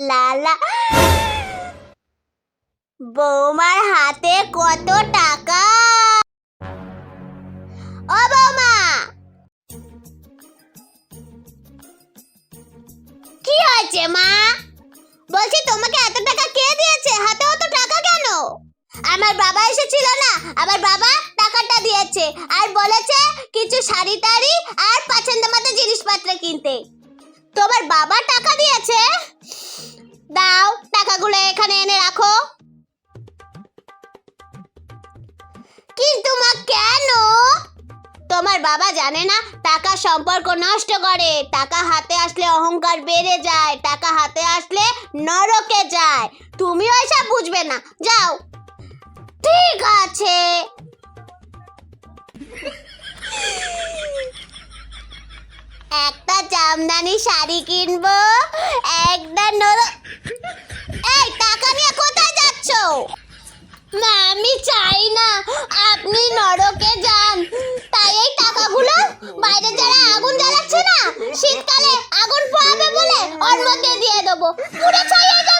লালা। বৌমার হাতে কত টাকা? ও বৌমা! কি হয়েছে, মা? বলছি, তোমাকে এত টাকা কে দিয়েছে? হাতে অত টাকা কেন? আমার বাবা এসেছিল না। আমার বাবা টাকাটা দিয়েছে আর বলেছে কিছু শাড়ি টাড়ি আর পছন্দ মতো জিনিসপত্র কিনতে। তোমার বাবা টাকা দিয়েছে? কিন্তু মা কেন? তোমার বাবা জানে না, টাকা সম্পর্ক নষ্ট করে। টাকা হাতে আসলে অহংকার বেড়ে যায়, টাকা হাতে আসলে নরকে যায়। তুমি ওইসব বুঝবে না, যাও। ঠিক আছে। একটা জামদানি শাড়ি কিনবো, একটা নর মা আমি চাই না। আপনি নরকে যান। তাই এই টাকাগুলো বাইরে যারা আগুন জ্বালাচ্ছে না, শীতকালে আগুন পোয়াবে বলে ওর মধ্যে দিয়ে দেবো। পুরো ছাইয়ে যাবে। না